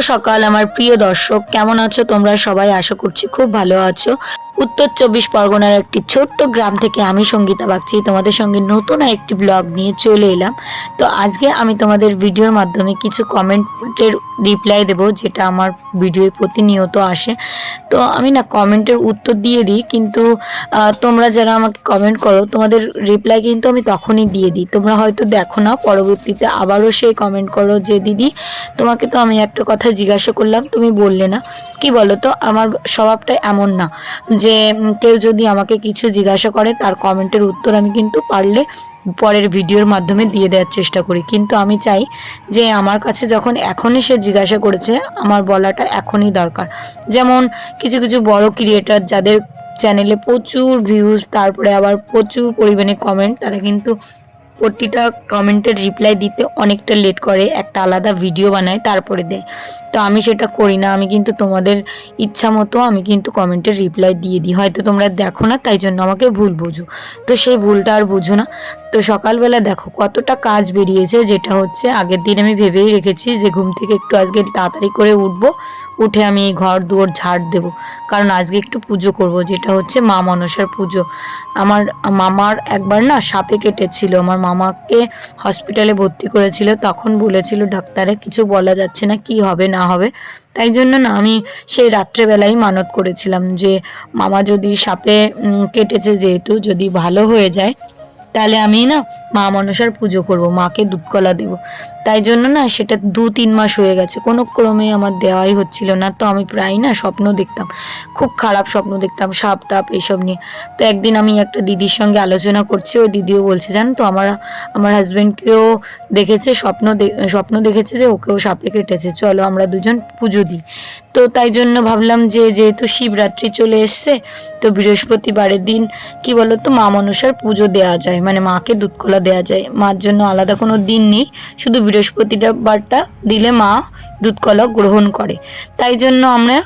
সকাল আমার প্রিয় দর্শক। কেমন আছো তোমরা সবাই? আশা করছি খুব ভালো আছো। উত্তর চব্বিশ পরগনার একটি ছোট্ট গ্রাম থেকে আমি সঙ্গীতা বাগচি। তোমাদের সঙ্গে নতুন একটি ব্লগ নিয়ে চলে এলাম। তো আজকে আমি তোমাদের ভিডিওর মাধ্যমে কিছু কমেন্টের রিপ্লাই দেবো, যেটা আমার ভিডিওয় প্রতিনিয়ত আসে। তো আমি না কমেন্টের উত্তর দিয়ে দিই, কিন্তু তোমরা যারা আমাকে কমেন্ট করো, তোমাদের রিপ্লাই কিন্তু আমি তখনই দিয়ে দিই। তোমরা হয়তো দেখো না, পরবর্তীতে আবারও সেই কমেন্ট করো যে, দিদি, তোমাকে তো আমি একটা কথা জিজ্ঞাসা করলাম, তুমি বললে না। কি বলো তো আমার স্বভাবটা এমন না যে উম, কেউ যদি আমাকে কিছু জিজ্ঞাসা করে তার কমেন্টের উত্তর আমি কিন্তু পারলে পরের ভিডিওর মাধ্যমে দিয়ে দেওয়ার চেষ্টা করি। কিন্তু আমি চাই যে আমার কাছে যখন এখনই সে জিজ্ঞাসা করেছে আমার বলাটা এখনই দরকার। যেমন কিছু কিছু বড় ক্রিয়েটার যাদের চ্যানেলে প্রচুর ভিউজ তারপরে আবার প্রচুর পরিমাণে কমেন্ট তারা কিন্তু প্রতিটা কমেন্টের রিপ্লাই দিতে অনেকটা লেট করে, একটা আলাদা ভিডিও বানায়, তারপরে দেয়। তো আমি সেটা করি না, আমি কিন্তু তোমাদের ইচ্ছা মতো আমি কিন্তু কমেন্টের রিপ্লাই দিয়ে দিই। হয়তো তোমরা দেখো না, তাই জন্য আমাকে ভুল বুঝো। তো সেই ভুলটা আর বুঝো না। তো সকালবেলা দেখো কতটা কাজ বেরিয়েছে, যেটা হচ্ছে আগের দিন আমি ভেবেই রেখেছি যে ঘুম থেকে একটু আজকে তাড়াতাড়ি করে উঠব, উঠে আমি ঘর দুয়ার ঝাড় দেব। কারণ আজকে একটু পুজো করব, যেটা হচ্ছে মা মনসার পুজো। আমার মামার একবার না সাপে কেটেছিল, আমার মামাকে হসপিটালে ভর্তি করেছিল, তখন বলেছিল, ডাক্তারে কিছু বলা যাচ্ছে না, কি হবে, না হবে। তাই জন্য না আমি সেই রাত্রেবেলাই মানত করেছিলাম যে মামা যদি সাপে কেটেছে যেহেতু, যদি ভালো হয়ে যায় তাহলে আমি না মা মনসার পুজো করব, মাকে দুধকলা দেব। তাই জন্য না সেটা দু তিন মাস হয়ে গেছে, কোনো ক্রমে আমার দেওয়াই হচ্ছিল না। তো আমি প্রায় না স্বপ্ন দেখতাম, খুব খারাপ স্বপ্ন দেখতাম, সাপ টাপ এইসব নিয়ে। তো একদিন আমি একটা দিদির সঙ্গে আলোচনা করছি, ওই দিদিও বলছে, জান তো, আমার আমার হাজব্যান্ডকেও দেখেছে, স্বপ্ন স্বপ্ন দেখেছে যে ওকেও সাপে কেটেছে, চলো আমরা দুজন পুজো দিই। তো তাই জন্য ভাবলাম যে যেহেতু শিবরাত্রি চলে এসছে, তো বৃহস্পতিবারের দিন, কি বলতো, মা মনসার পুজো দেওয়া যায়। মানে মাকে দুধ কলা দেওয়া যায়। মার জন্য আলাদা কোনো দিন নেই, শুধু বৃহস্পতিটা বারটা দিলে মা দুধ কলা গ্রহণ করে। তাই জন্য আমরা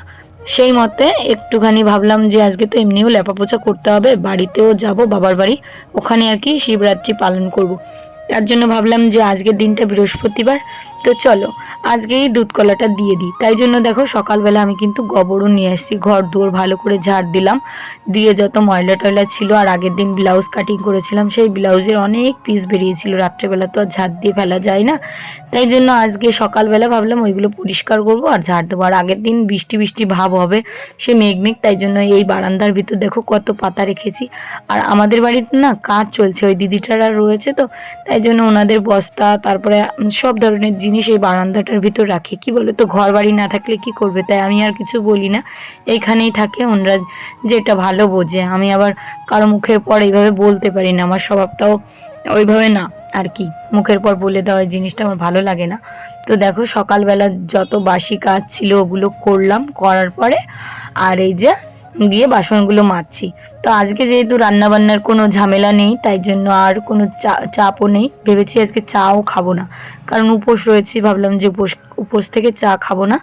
সেই মতে একটুখানি ভাবলাম যে আজকে তো এমনিও লেপা পোচা করতে হবে, বাড়িতেও যাব, বাবার বাড়ি। ওখানে আর কি শিবরাত্রি পালন করব। তার জন্য ভাবলাম যে আজকের দিনটা বৃহস্পতিবার, তো চলো আজকেই দুধ কলাটা দিয়ে দিই। তাই জন্য দেখো সকালবেলা আমি কিন্তু গোবরও নিয়ে আসছি, ঘর দুয়ার ভালো করে ঝাড় দিলাম। দিয়ে যত ময়লা টয়লা ছিল আর আগের দিন ব্লাউজ কাটিং করেছিলাম, সেই ব্লাউজের অনেক পিস বেরিয়েছিল। রাত্রেবেলা তো আর ঝাড় দিয়ে ফেলা যায় না। তাই জন্য আজকে সকালবেলা ভাবলাম ওইগুলো পরিষ্কার করব আর ঝাড় দেবো। আর আগের দিন বৃষ্টি বৃষ্টি ভাব হবে, সে মেঘ মেঘ, তাই জন্য এই বারান্দার ভিতর দেখো কত পাতা রেখেছি। আর আমাদের বাড়িতে না কাজ চলছে, ওই দিদিটারা রয়েছে তো তাই জন্য ওনাদের বস্তা, তারপরে সব ধরনের জিনিস এই বারান্দাটার ভিতর রাখি। কি বলে তো ঘর বাড়ি না থাকলে কি করবে? তাই আমি আর কিছু বলি না। এইখানেই থাকে, ওনারা যেটা ভালো বোঝে। আমি আবার কারও মুখের পর এইভাবে বলতে পারি না, আমার স্বভাবটাও ওইভাবে না আর কি। মুখের পর বলে দেওয়া জিনিসটা আমার ভালো লাগে না। তো দেখো, সকালবেলা যত বাসি কাজ ছিল ওগুলো করলাম, করার পরে আর এই যে দিয়ে বাসনগুলো মাজছি। তো আজকে যেহেতু রান্নাবান্নার কোনো ঝামেলা নেই, তাই জন্য আর কোনো চা, চাপও নেই। ভেবেছি আজকে চাও খাব না। কারণ উপোস রয়েছি, ভাবলাম যে উপোস উপোস থেকে চা খাব না।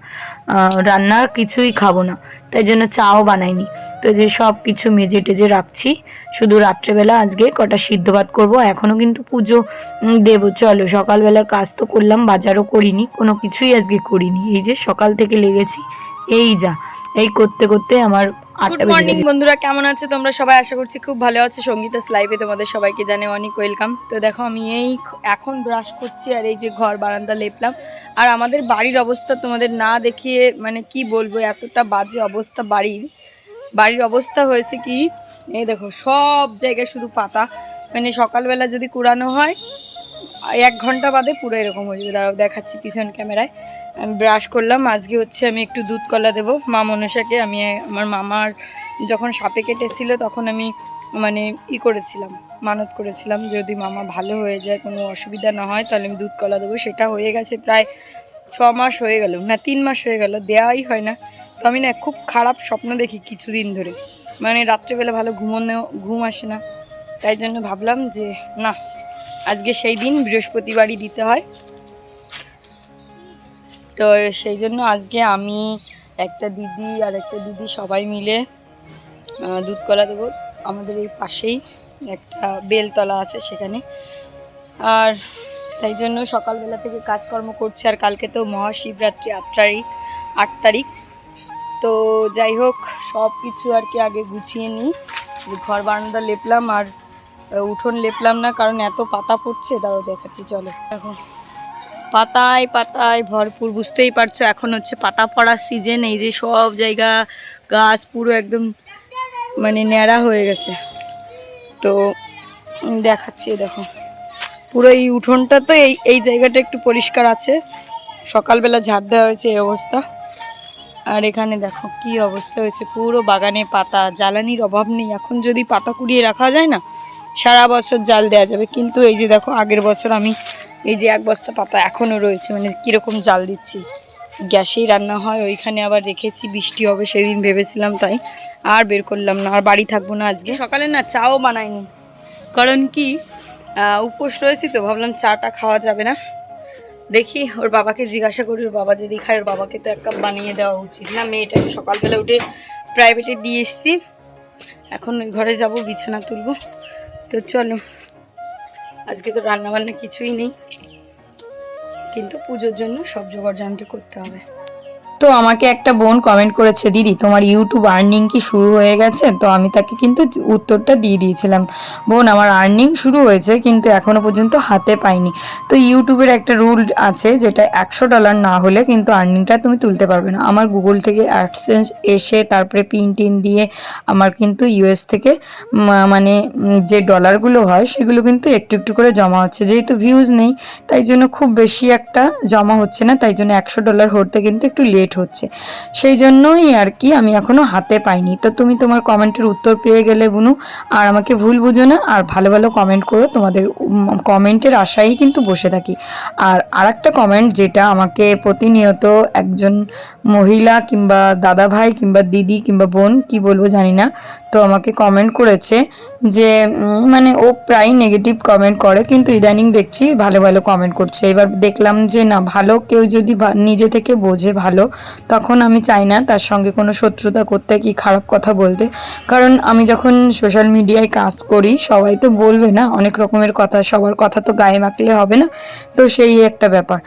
রান্নার কিছুই খাব না। তাই জন্য চাও বানাইনি। তো যে সব কিছু মেজে টেজে রাখছি। শুধু রাত্রেবেলা আজকে কটা সিদ্ধ ভাত করব। এখনও কিন্তু পুজো দেবো। চলো, সকালবেলার কাজ তো করলাম, বাজারও করিনি। কোনো কিছুই আজকে করিনি। এই যে সকাল থেকে লেগেছি। এই যা এই করতে করতে আমার গুড মর্নিং বন্ধুরা কেমন আছে? তোমরা সবাই আশা করছি খুব ভালো আছো। সঙ্গীতাস লাইভে তোমাদের সবাইকে জানে অনেক ওয়েলকাম তো দেখো আমি এই এখন ব্রাশ করছি আর এই যে ঘর বারান্দা লেপলাম। আর আমাদের বাড়ির অবস্থা তোমাদের না দেখিয়ে মানে কি বলব এতটা বাজে অবস্থা বাড়ির। বাড়ির অবস্থা হয়েছে কি এই দেখো সব জায়গায় শুধু পাতা। মানে সকালবেলা যদি কুড়ানো হয় এক ঘণ্টা বাদে পুরো এরকম হয়ে যাবে। দাঁড়াও দেখাচ্ছি পিছন ক্যামেরায়। আমি ব্রাশ করলাম, আজকে হচ্ছে আমি একটু দুধ কলা দেবো। মা মনসাকে, আমি, আমার মামার যখন সাপে কেটেছিল তখন আমি মানে ই করেছিলাম, মানত করেছিলাম যদি মামা ভালো হয়ে যায়, কোনো অসুবিধা না হয়, তাহলে আমি দুধ কলা দেবো। সেটা হয়ে গেছে প্রায় ছ মাস হয়ে গেল, না, তিন মাস হয়ে গেল, দেওয়াই হয় না। তো আমি না খুব খারাপ স্বপ্ন দেখি কিছুদিন ধরে। মানে রাত্রেবেলা ভালো ঘুমোনো, ঘুম আসে না। তাই জন্য ভাবলাম যে, না, আজকে সেই দিন বৃহস্পতিবারই দিতে হয়। তো সেই জন্য আজকে আমি একটা দিদি আর একটা দিদি সবাই মিলে দুধ কলা দেবো। আমাদের এই পাশেই একটা বেলতলা আছে সেখানে। আর তাই জন্য সকালবেলা থেকে কাজকর্ম করছে, আর কালকে তো মহাশিবরাত্রি আট তারিখ আট তারিখ। তো যাই হোক, সব কিছু আর কি আগে গুছিয়ে নিই। ঘর বারান্দা লেপলাম, আর উঠোন লেপলাম না, কারণ এত পাতা পড়ছে তারও দেখাচ্ছি, চলো। দেখো। পাতায় পাতায় ভরপুর, বুঝতেই পারছ, এখন হচ্ছে পাতা পড়ার সিজন এই যে সব জায়গা, গাছ পুরো একদম মানে ন্যাড়া হয়ে গেছে। তো দেখাচ্ছি দেখো। পুরো এই উঠোনটা তো এই এই জায়গাটা একটু পরিষ্কার আছে। সকালবেলা ঝাড় দেওয়া হয়েছে এই অবস্থা। আর এখানে দেখো কি অবস্থা হয়েছে, পুরো বাগানে পাতা, জ্বালানির অভাব নেই। এখন যদি পাতা কুড়িয়ে রাখা যায় না, সারা বছর জাল দেওয়া যাবে। কিন্তু এই যে দেখো, আগের বছর আমি এই যে এক বস্তা পাতা এখনও রয়েছে মানে কীরকম জাল দিচ্ছি। গ্যাসেই রান্না হয়, ওইখানে আবার রেখেছি, বৃষ্টি হবে সেদিন ভেবেছিলাম তাই, আর বের করলাম না, আর বাড়ি থাকব না আজকে। সকালে না চাও বানাইনি, কারণ কি উপোস রয়েছি তো, ভাবলাম চাটা খাওয়া যাবে না। দেখি ওর বাবাকে জিজ্ঞাসা করি, ওর বাবা যদি খায়, ওর বাবাকে তো এক কাপ বানিয়ে দেওয়া উচিত। না, মেয়েটাকে সকালবেলা উঠে প্রাইভেটে দিয়ে এসছি, এখন ঘরে যাব, বিছানা তুলবো। তো চলো আজকে তো রান্নাবান্না কিছুই নেই। কিন্তু পুজোর জন্য সব জোগাড় জানতে করতে হবে। তো আমাকে একটা বোন কমেন্ট করেছে, দিদি, তোমার ইউটিউব আর্নিং কি শুরু হয়ে গেছে? তো আমি তাকে কিন্তু উত্তরটা দিয়ে দিয়েছিলাম, বোন, আমার আর্নিং শুরু হয়েছে, কিন্তু এখনও পর্যন্ত হাতে পাইনি। তো ইউটিউবের একটা রুল আছে, যেটা একশো ডলার না হলে কিন্তু আর্নিংটা তুমি তুলতে পারবে না। আমার গুগল থেকে অ্যাডসেন্স এসে তারপরে পিন টিন দিয়ে আমার কিন্তু ইউএস থেকে মানে যে ডলারগুলো হয়, সেগুলো কিন্তু একটু একটু করে জমা হচ্ছে। যেহেতু ভিউজ নেই, তাই জন্য খুব বেশি একটা জমা হচ্ছে না, তাই জন্য একশো ডলার হতে কিন্তু একটু লেট হচ্ছে। সেই জন্যই আর কি আমি এখনও হাতে পাইনি। তো তুমি তোমার কমেন্টের উত্তর পেয়ে গেলে বুনু, আর আমাকে ভুল বুঝো না, আর ভালো ভালো কমেন্ট করো। তোমাদের কমেন্টের আশায় কিন্তু বসে থাকি। আর আরেকটা কমেন্ট যেটা আমাকে প্রতিনিয়ত একজন মহিলা কিংবা দাদা ভাই কিংবা দিদি কিংবা বোন, কি বলব জানি না তো আমাকে কমেন্ট করেছে যে মানে ও প্রায় নেগেটিভ কমেন্ট করে, কিন্তু ইদানিং দেখছি ভালো ভালো কমেন্ট করছে। এবার দেখলাম যে, না, ভালো কেউ যদি নিজে থেকে বোঝে ভালো, তখন আমি চাই না তার সঙ্গে কোনো শত্রুতা করতে কি খারাপ কথা বলতে। কারণ আমি যখন সোশ্যাল মিডিয়ায় কাজ করি, সবাই তো বলবে না, অনেক রকমের কথা, সবার কথা তো গায়ে মাখলে হবে না, তো সেই একটা ব্যাপার।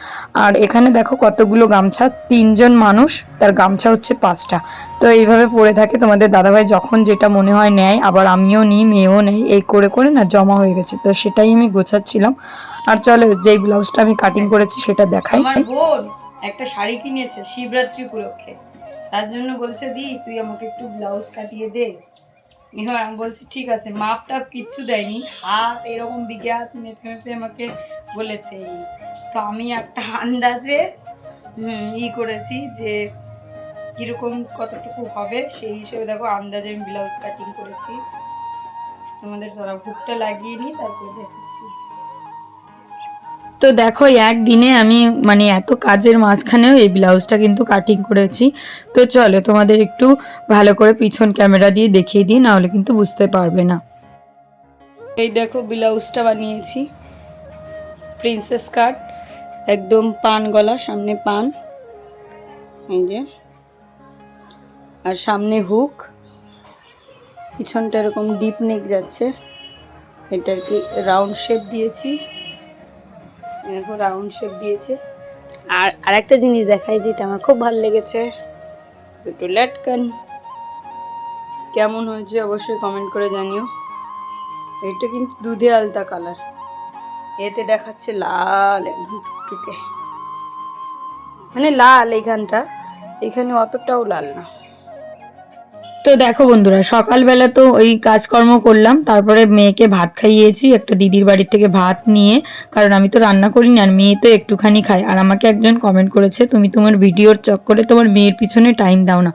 আর এখানে দেখো কতগুলো গামছা, তিনজন মানুষ, তার গামছা হচ্ছে পাঁচটা। তো এইভাবে পড়ে থাকে। তোমাদের দাদাভাই যখন যেটা মনে হয় নেয়, আবার আমিও নিই, মেয়েও নেই, এই করে করে না জমা হয়ে গেছে। তো সেটাই আমি গোছাচ্ছিলাম। আর চলো, যেই ব্লাউজটা আমি কাটিং করেছি সেটা দেখাই। একটা শাড়ি কিনেছে শিবরাত্রি উপলক্ষে। তার জন্য বলছে, দি, তুই আমাকে একটু ব্লাউজ কাটিয়ে দে। এবার আমি বলছি, ঠিক আছে। মাপ টাপ কিচ্ছু দেয়নি। হাত এরকম বিঘে মেপে মেপে আমাকে বলেছে তো আমি একটা আন্দাজে ই করেছি যে কীরকম কতটুকু হবে সেই হিসেবে দেখো আন্দাজে আমি ব্লাউজ কাটিং করেছি। তোমাদের তারা হুকটা লাগিয়ে নিই তারপরে দেখাচ্ছি। তো দেখো একদিনে আমি মানে এত কাজের মাঝখানেও এই ব্লাউজটা কিন্তু কাটিং করেছি। তো চলো তোমাদের একটু ভালো করে পিছন ক্যামেরা দিয়ে দেখিয়ে দিই নাহলে কিন্তু বুঝতে পারবে না। এই দেখো ব্লাউজটা বানিয়েছি। প্রিন্সেস কাট একদম পান গলা সামনে পান। এই যে। আর সামনে হুক। পিছনটা এরকম ডিপ নেক যাচ্ছে। এটার কি রাউন্ড শেপ দিয়েছি। দেখো রাউন্ড শেপ দিয়েছে। আর আরেকটা জিনিস দেখাই যেটা আমার খুব ভালো লেগেছে। দুটো ল্যাটকান। কেমন হয়েছে অবশ্যই কমেন্ট করে জানিও। এটা কিন্তু দুধে আলতা কালার এতে দেখাচ্ছে লাল একদম টুকটুকে। মানে লাল এইখানটা এখানে অতটাও লাল না। তো দেখো বন্ধুরা, সকালবেলা তো ওই কাজকর্ম করলাম, তারপরে মেয়েকে ভাত খাইয়েছি, একটা দিদির বাড়ির থেকে ভাত নিয়ে, কারণ আমি তো রান্না করিনি আর মেয়ে তো একটুখানি খায়। আর আমাকে একজন কমেন্ট করেছে, তুমি তোমার ভিডিওর চক্করে তোমার মেয়ের পিছনে টাইম দাও না।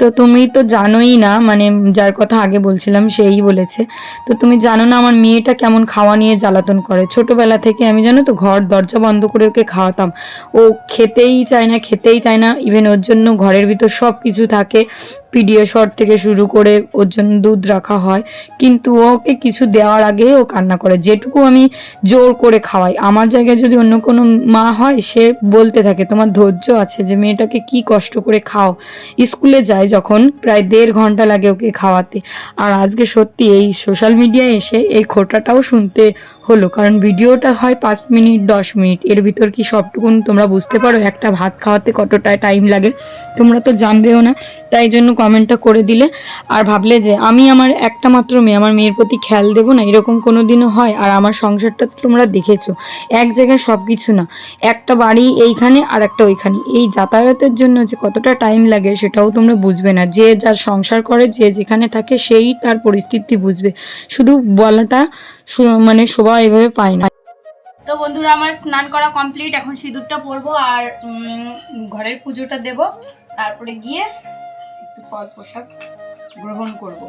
তো তুমি তো জানোই না মানে যার কথা আগে বলছিলাম সেই বলেছে। তো তুমি জানো না আমার মেয়েটা কেমন খাওয়া নিয়ে জ্বালাতন করে। ছোটবেলা থেকে আমি জানো তো ঘর দরজা বন্ধ করে ওকে খাওয়াতাম। ও খেতেই চায় না, খেতেই চায় না ইভেন ওর জন্য ঘরের ভিতর সব কিছু থাকে। পিডিয়াশট থেকে শুরু করে ওর জন্য দুধ রাখা হয়। কিন্তু ওকে কিছু দেওয়ার আগে ও কান্না করে। যেটুকু আমি জোর করে খাওয়াই। আমার জায়গায় যদি অন্য কোনো মা হয়, সে বলতে থাকে, তোমার ধৈর্য আছে যে মেয়েটাকে কি কষ্ট করে খাও। স্কুলে যায় যখন, প্রায় দেড় ঘণ্টা লাগে ওকে খাওয়াতে। আর আজকে সত্যি এই সোশ্যাল মিডিয়ায় এসে এই খোটাটাও শুনতে হলো, কারণ ভিডিওটা হয় পাঁচ মিনিট, দশ মিনিট। এর ভিতর কি সবটুকুন তোমরা বুঝতে পারো? একটা ভাত খাওয়াতে কতটা টাইম লাগে? তোমরা তো জানবেও না। তাই জন্য কমেন্টটা করে দিলে। আর ভাবলে যে, আমি আমার একটা মাত্র মেয়ে, আমার মেয়ের প্রতি খেয়াল দেবো না? এরকম কোনো দিনও হয়? আর আমার সংসারটা তো তোমরা দেখেছ। এক জায়গায় সব কিছু না। একটা বাড়ি এইখানে আর একটা ওইখানে। এই যাতায়াতের জন্য যে কতটা টাইম লাগে, সেটাও তোমরা বুঝবে না। যে যার সংসার করে, যে যেখানে থাকে, সেই তার পরিস্থিতি বুঝবে। শুধু বলাটা মানে শোভা এভাবে পায় না। তো বন্ধুরা, আমার স্নান করা কমপ্লিট এখন সিঁদুরটা পরবো আর ঘরের পুজোটা দেব। তারপরে গিয়ে একটু ফল পোশাক গ্রহণ করব।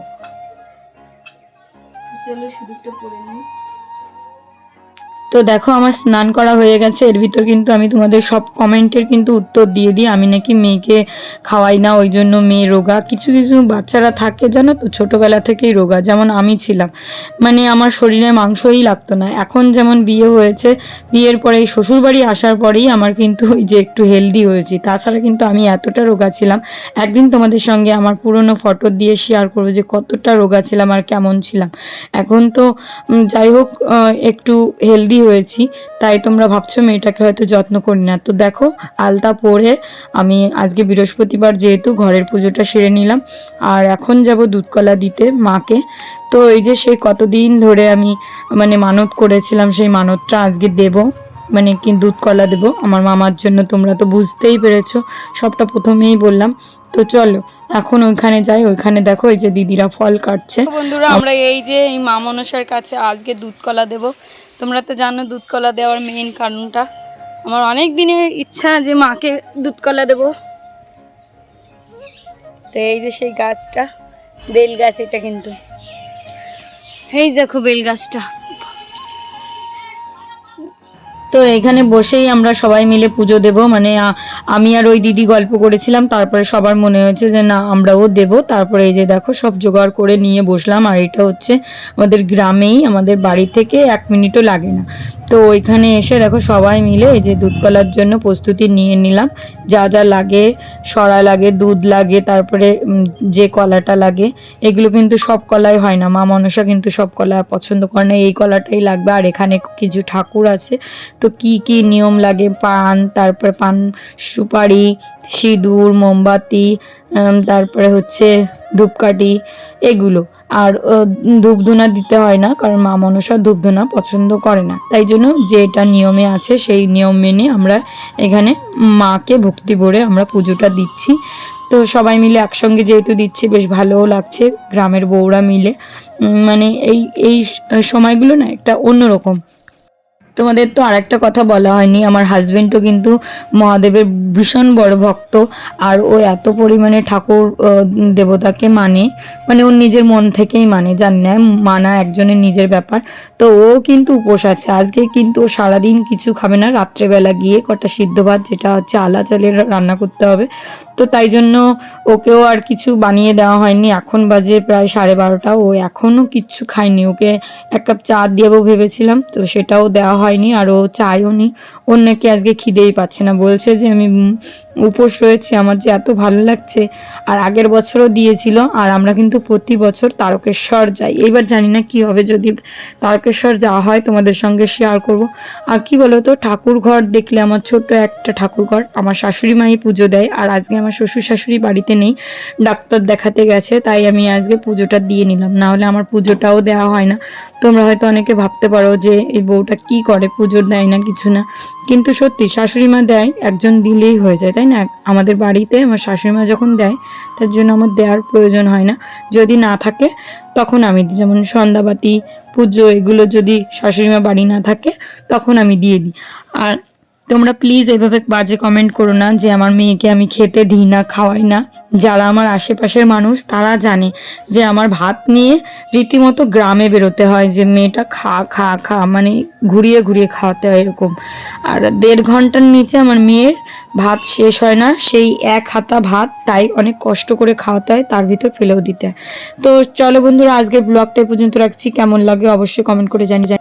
চলো সিঁদুরটা পরে নিই। তো দেখো আমার স্নান করা হয়ে গেছে। এর ভিতর কিন্তু আমি তোমাদের সব কমেন্টের কিন্তু উত্তর দিয়ে দিই। আমি নাকি মেয়েকে খাওয়াই না, ওই জন্য মেয়ে রোগা। কিছু কিছু বাচ্চারা থাকে জানো তো, ছোটোবেলা থেকেই রোগা। যেমন আমি ছিলাম। মানে আমার শরীরে মাংসই লাগতো না। এখন যেমন বিয়ে হয়েছে, বিয়ের পরে এই শ্বশুরবাড়ি আসার পরেই আমার কিন্তু ওই যে একটু হেলদি হয়েছি। তাছাড়া কিন্তু আমি এতটা রোগা ছিলাম। একদিন তোমাদের সঙ্গে আমার পুরনো ফটো দিয়ে শেয়ার করব যে কতটা রোগা ছিলাম আর কেমন ছিলাম। এখন তো যাই হোক একটু হেলদি হয়েছি তাই তোমরা ভাবছ মেয়েটাকে হয়তো যত্ন করি না। তো দেখো আলতা পরে আমি আজকে বৃহস্পতিবার যেহেতু ঘরের পুজোটা সেরে নিলাম আর এখন যাব দুধকলা দিতে মাকে। তো এই যে সেই কতদিন ধরে আমি মানে মানত করেছিলাম সেই মানতটা আজকে দেব মানে কি দুধ কলা দেবো আমার মামার জন্য তোমরা তো বুঝতেই পেরেছ সবটা প্রথমেই বললাম। তো চলো এখন ওইখানে যাই ওইখানে দেখো এই যে দিদিরা ফল কাটছে। বন্ধুরা আমরা এই যে এই মা মনসার কাছে আজকে দুধ কলা দেব তোমরা তো জানো দুধ কলা দেওয়ার মেইন কারণটা। আমার অনেক দিনের ইচ্ছা যে মাকে দুধ কলা দেব। তো এই যে সেই গাছটা, বেল গাছ এটা কিন্তু। এই দেখো বেল গাছটা। তো এখানে বসেই আমরা সবাই মিলে পুজো দেব। মানে আমি আর ওই দিদি গল্প করেছিলাম, তারপরে সবার মনে হয়েছে যে, না, আমরাও দেব। তারপরে এই যে দেখো, সব জোগাড় করে নিয়ে বসলাম। আর এটা হচ্ছে আমাদের গ্রামেই, আমাদের বাড়ি থেকে এক মিনিটও লাগে না। তো ওইখানে এসে দেখো, সবাই মিলে এই যে দুধ কলার জন্য প্রস্তুতি নিয়ে নিলাম। যা যা লাগে, সরা লাগে, দুধ লাগে, তারপরে যে কলাটা লাগে, এগুলো কিন্তু সব কলাই হয় না। মা মনসা কিন্তু সব কলা পছন্দ করে না। এই কলাটাই লাগবে। আর এখানে কিছু ঠাকুর আছে। তো কি কি নিয়ম লাগে? পান, তারপরে পান সুপারি, সিঁদুর, মোমবাতি তারপরে হচ্ছে ধূপকাঠি এগুলো। আর ধূপধুনা দিতে হয় না, কারণ মা মনসা ধূপধুনা পছন্দ করে না। তাই জন্য যেটা নিয়মে আছে, সেই নিয়ম মেনে আমরা এখানে মাকে ভক্তি ভরে আমরা পুজোটা দিচ্ছি। তো সবাই মিলে একসঙ্গে যেহেতু দিচ্ছি, বেশ ভালোও লাগছে, গ্রামের বউরা মিলে। মানে এই এই সময়গুলো না একটা অন্যরকম। তোমাদের তো আরেকটা কথা বলা হয়নি, আমার হাজবেন্ডও কিন্তু মহাদেবের ভীষণ বড় ভক্ত আর ও এত পরিমাণে ঠাকুর দেবতাকে মানে মানে ওর নিজের মন থেকেই মানে জানি না মানা একজনের নিজের ব্যাপার। তো ও কিন্তু উপোস আছে, আজকে কিন্তু ও সারাদিন কিছু খাবে না, রাত্রেবেলা গিয়ে কটা সিদ্ধ ভাত, যেটা হচ্ছে আলা চালের রান্না করতে হবে। তো তাই জন্য ওকেও আর কিছু বানিয়ে দেওয়া হয়নি, এখন বাজে প্রায় সাড়ে বারোটা, ও এখনও কিচ্ছু খায়নি। ওকে এক কাপ চা দেবো ভেবেছিলাম, তো সেটাও দেওয়া হয়নি আর ও চায়ও নি। নাকি আজকে খিদেই পাচ্ছে না। বলছে যে আমি উপোস রয়েছে, আমার যে এত ভালো লাগছে। আর আগের বছরও দিয়েছিল, আর আমরা কিন্তু প্রতি বছর তারকেশ্বর যাই। এবার জানি না কি হবে, যদি তারকেশ্বর যাওয়া হয়, তোমাদের সঙ্গে শেয়ার করব। আর কি বলো তো ঠাকুর ঘর দেখলে আমার ছোট্ট একটা ঠাকুর ঘর আমার শাশুড়ি মাই পুজো দেয়, আর আজকে আমার শ্বশুর শাশুড়ি বাড়িতে নেই, ডাক্তার দেখাতে গেছে, তাই আমি আজকে পুজোটা দিয়ে নিলাম। না হলে আমার পুজোটাও দেওয়া হয় না। তোমরা হয়তো অনেকে ভাবতে পারো যে, এই বউটা কি করে পুজোর দেয় না, কিছু না। কিন্তু সত্যি, শাশুড়ি মা দেয়, একজন দিলেই হয়ে যায়, তাই না, আমাদের বাড়িতে আমার শাশুড়ি মা যখন দেয়, তার জন্য আমার দেওয়ার প্রয়োজন হয় না। যদি না থাকে, তখন আমি যেমন সন্ধ্যাবাতি, পুজো, এগুলো যদি শাশুড়ি মা বাড়ি না থাকে, তখন আমি দিয়ে দিই। আর তোমরা প্লিজ এভাবে বাজে কমেন্ট করো না যে আমার মেয়েকে আমি খেতে দিই না, খাওয়াই না। যারা আমার আশেপাশের মানুষ, তারা জানে যে আমার ভাত নিয়ে রীতিমতো গ্রামে বেরোতে হয়, যে মেয়েটা খা খা খা মানে ঘুরিয়ে ঘুরিয়ে খাওয়াতে হয় এরকম। আর দেড় ঘণ্টার নিচে আমার মেয়ের ভাত শেষ হয় না, সেই এক হাতা ভাত তাই অনেক কষ্ট করে খাওয়াতে হয়, তার ভিতর ফেলেও দিতে তো চলো বন্ধুরা, আজকের ব্লগটা পর্যন্ত রাখছি। কেমন লাগে অবশ্যই কমেন্ট করে জানি